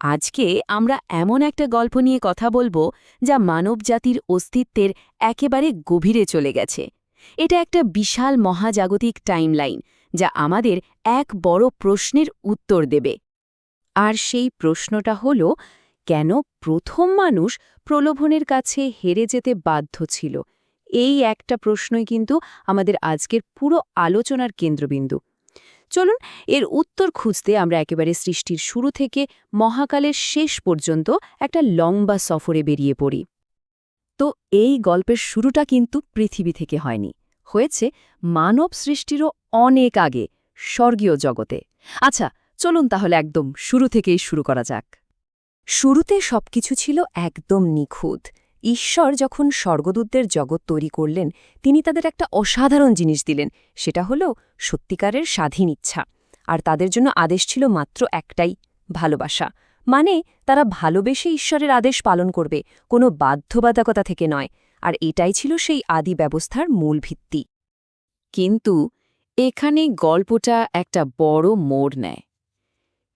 আজকে আমরা এমন একটা গল্প নিয়ে কথা বলব যা মানবজাতির অস্তিত্বের একেবারে গভীরে চলে গেছে। এটা একটা বিশাল মহাজাগতিক টাইমলাইন যা আমাদের এক বড় প্রশ্নের উত্তর দেবে। আর সেই প্রশ্নটা হল, কেন প্রথম মানুষ প্রলোভনের কাছে হেরে যেতে বাধ্য ছিল? এই একটা প্রশ্নই কিন্তু আমাদের আজকের পুরো আলোচনার কেন্দ্রবিন্দু। চলুন, এর উত্তর খুঁজতে আমরা একেবারে সৃষ্টির শুরু থেকে মহাকালের শেষ পর্যন্ত একটা লম্বা সফরে বেরিয়ে পড়ি। তো এই গল্পের শুরুটা কিন্তু পৃথিবী থেকে হয়নি। হয়েছে মানব সৃষ্টিরও অনেক আগে, স্বর্গীয় জগতে। আচ্ছা চলুন তাহলে একদম শুরু থেকেই শুরু করা যাক। শুরুতে সবকিছু ছিল একদম নিখুঁত। ঈশ্বর যখন স্বর্গদূতদের জগৎ তৈরি করলেন, তিনি তাদের একটা অসাধারণ জিনিস দিলেন, সেটা হল সত্যিকারের স্বাধীন ইচ্ছা। আর তাদের জন্য আদেশ ছিল মাত্র একটাই, ভালোবাসা। মানে তারা ভালোবেসে ঈশ্বরের আদেশ পালন করবে, কোনো বাধ্যবাধকতা থেকে নয়। আর এটাই ছিল সেই আদি ব্যবস্থার মূল ভিত্তি। কিন্তু এখানে গল্পটা একটা বড় মোড় নেয়।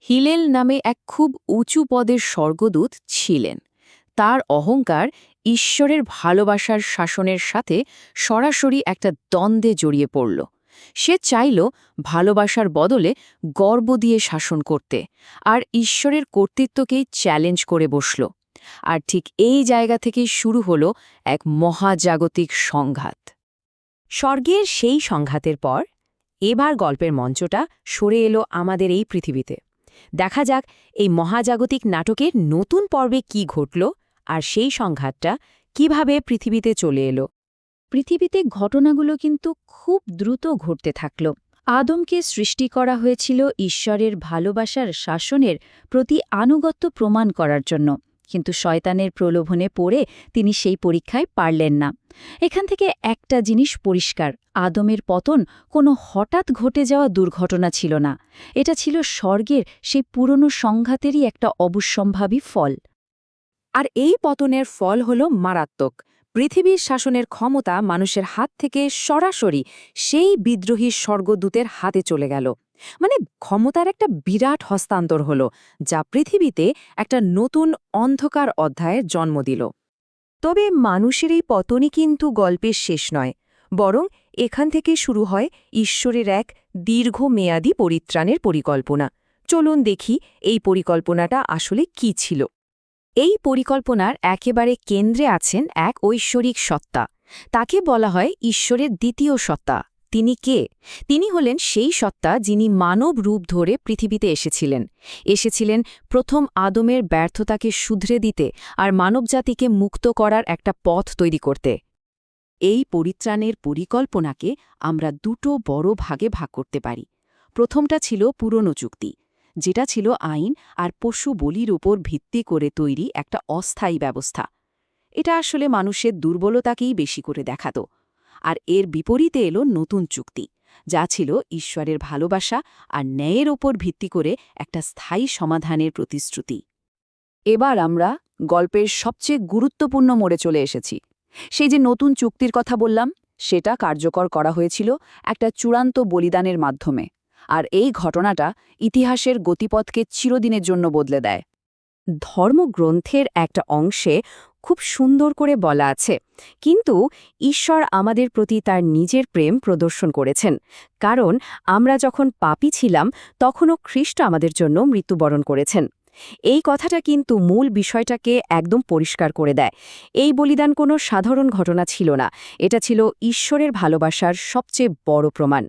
হিলেল নামে এক খুব উঁচু পদের স্বর্গদূত ছিলেন। তার অহংকার ঈশ্বরের ভালোবাসার শাসনের সাথে সরাসরি একটা দ্বন্দ্বে জড়িয়ে পড়ল। সে চাইল ভালোবাসার বদলে গর্ব দিয়ে শাসন করতে, আর ঈশ্বরের কর্তৃত্বকেই চ্যালেঞ্জ করে বসল। আর ঠিক এই জায়গা থেকেই শুরু হল এক মহাজাগতিক সংঘাত। স্বর্গের সেই সংঘাতের পর এবার গল্পের মঞ্চটা সরে এলো আমাদের এই পৃথিবীতে। দেখা যাক এই মহাজাগতিক নাটকের নতুন পর্বে কি ঘটল আর সেই সংঘাতটা কীভাবে পৃথিবীতে চলে এলো। পৃথিবীতে ঘটনাগুলো কিন্তু খুব দ্রুত ঘটতে থাকল। আদমকে সৃষ্টি করা হয়েছিল ঈশ্বরের ভালোবাসার শাসনের প্রতি আনুগত্য প্রমাণ করার জন্য, কিন্তু শয়তানের প্রলোভনে পড়ে তিনি সেই পরীক্ষায় পারলেন না। এখান থেকে একটা জিনিস পরিষ্কার, আদমের পতন কোনো হঠাৎ ঘটে যাওয়া দুর্ঘটনা ছিল না। এটা ছিল স্বর্গের সেই পুরনো সংঘাতেরই একটা অবশ্যম্ভাবী ফল। আর এই পতনের ফল হল মারাত্মক। পৃথিবীর শাসনের ক্ষমতা মানুষের হাত থেকে সরাসরি সেই বিদ্রোহী স্বর্গদূতের হাতে চলে গেল। মানে ক্ষমতার একটা বিরাট হস্তান্তর হল, যা পৃথিবীতে একটা নতুন অন্ধকার অধ্যায়ের জন্ম দিল। তবে মানুষের এই পতনই কিন্তু গল্পের শেষ নয়, বরং এখান থেকে শুরু হয় ঈশ্বরের এক দীর্ঘমেয়াদী পরিত্রাণের পরিকল্পনা। চলুন দেখি এই পরিকল্পনাটা আসলে কি ছিল। এই পরিকল্পনার একেবারে কেন্দ্রে আছেন এক ঐশ্বরিক সত্তা। তাকে বলা হয় ঈশ্বরের দ্বিতীয় সত্তা। তিনি কে? তিনি হলেন সেই সত্তা যিনি মানব রূপ ধরে পৃথিবীতে এসেছিলেন। এসেছিলেন প্রথম আদমের ব্যর্থতাকে শুধরে দিতে আর মানবজাতিকে মুক্ত করার একটা পথ তৈরি করতে। এই পরিত্রাণের পরিকল্পনাকে আমরা দুটো বড় ভাগে ভাগ করতে পারি। প্রথমটা ছিল পুরনো চুক্তি। যেটা ছিল আইন আর পশু বলির উপর ভিত্তি করে তৈরি একটা অস্থায়ী ব্যবস্থা। এটা আসলে মানুষের দুর্বলতাকেই বেশি করে দেখাত। আর এর বিপরীতে এলো নতুন চুক্তি, যা ছিল ঈশ্বরের ভালোবাসা আর ন্যায়ের ওপর ভিত্তি করে একটা স্থায়ী সমাধানের প্রতিশ্রুতি। এবার আমরা গল্পের সবচেয়ে গুরুত্বপূর্ণ মোড়ে চলে এসেছি। সেই যে নতুন চুক্তির কথা বললাম, সেটা কার্যকর করা হয়েছিল একটা চূড়ান্ত বলিদানের মাধ্যমে। আর এই ঘটনাটা ইতিহাসের গতিপথকে চিরদিনের জন্য বদলে দেয়। ধর্মগ্রন্থের একটা অংশে খুব সুন্দর করে বলা আছে, কিন্তু ঈশ্বর আমাদের প্রতি তার নিজের প্রেম প্রদর্শন করেছেন, কারণ আমরা যখন পাপী ছিলাম, তখনও খ্রিস্ট আমাদের জন্য মৃত্যুবরণ করেছেন। এই কথাটা কিন্তু মূল বিষয়টাকে একদম পরিষ্কার করে দেয়। এই বলিদান কোনো সাধারণ ঘটনা ছিল না, এটা ছিল ঈশ্বরের ভালোবাসার সবচেয়ে বড় প্রমাণ।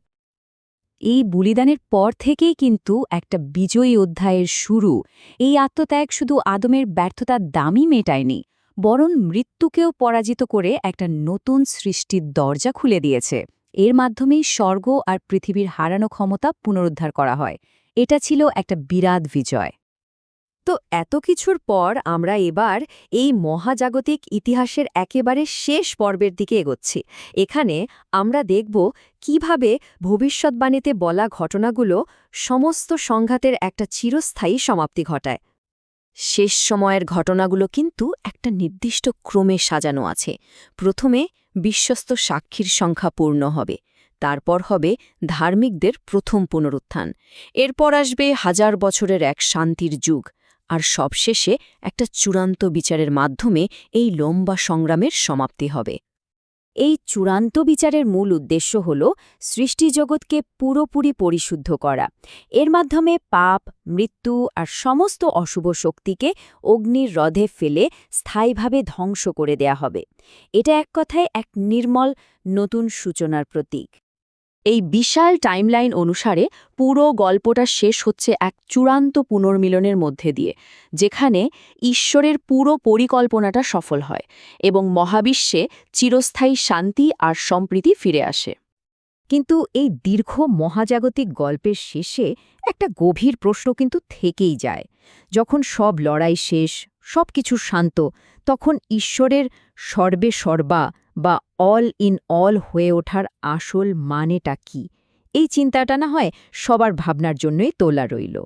এই বলিদানের পর থেকেই কিন্তু একটা বিজয়ী অধ্যায়ের শুরু। এই আত্মত্যাগ শুধু আদমের ব্যর্থতার দামই মেটায়নি, বরং মৃত্যুকেও পরাজিত করে একটা নতুন সৃষ্টির দরজা খুলে দিয়েছে। এর মাধ্যমেই স্বর্গ আর পৃথিবীর হারানো ক্ষমতা পুনরুদ্ধার করা হয়। এটা ছিল একটা বিরাট বিজয়। তো এত কিছুর পর আমরা এবার এই মহাজাগতিক ইতিহাসের একেবারে শেষ পর্বের দিকে এগোচ্ছি। এখানে আমরা দেখব কীভাবে ভবিষ্যৎবাণীতে বলা ঘটনাগুলো সমস্ত সংঘাতের একটা চিরস্থায়ী সমাপ্তি ঘটায়। শেষ সময়ের ঘটনাগুলো কিন্তু একটা নির্দিষ্ট ক্রমে সাজানো আছে। প্রথমে বিশ্বস্ত সাক্ষীর সংখ্যা পূর্ণ হবে, তারপর হবে ধার্মিকদের প্রথম পুনরুত্থান। এরপর আসবে হাজার বছরের এক শান্তির যুগ। আর সবশেষে একটা চূড়ান্ত বিচারের মাধ্যমে এই লম্বা সংগ্রামের সমাপ্তি হবে। এই চূড়ান্ত বিচারের মূল উদ্দেশ্য হল সৃষ্টিজগৎকে পুরোপুরি পরিশুদ্ধ করা। এর মাধ্যমে পাপ, মৃত্যু আর সমস্ত অশুভ শক্তিকে অগ্নির রধে ফেলে স্থায়ীভাবে ধ্বংস করে দেয়া হবে। এটা এক কথায় এক নির্মল, নতুন সূচনার প্রতীক। এই বিশাল টাইমলাইন অনুসারে পুরো গল্পটা শেষ হচ্ছে এক চূড়ান্ত পুনর্মিলনের মধ্যে দিয়ে, যেখানে ঈশ্বরের পুরো পরিকল্পনাটা সফল হয় এবং মহাবিশ্বে চিরস্থায়ী শান্তি আর সম্প্রীতি ফিরে আসে। কিন্তু এই দীর্ঘ মহাজাগতিক গল্পের শেষে একটা গভীর প্রশ্ন কিন্তু থেকেই যায়, যখন সব লড়াই শেষ সব কিছু শান্ত, তখন ঈশ্বরের সর্বে সর্বা বা অল ইন অল হয়ে ওঠার আসল মানেটা কি? এই চিন্তাটা না হয় সবার ভাবনার জন্যই তোলা রইল।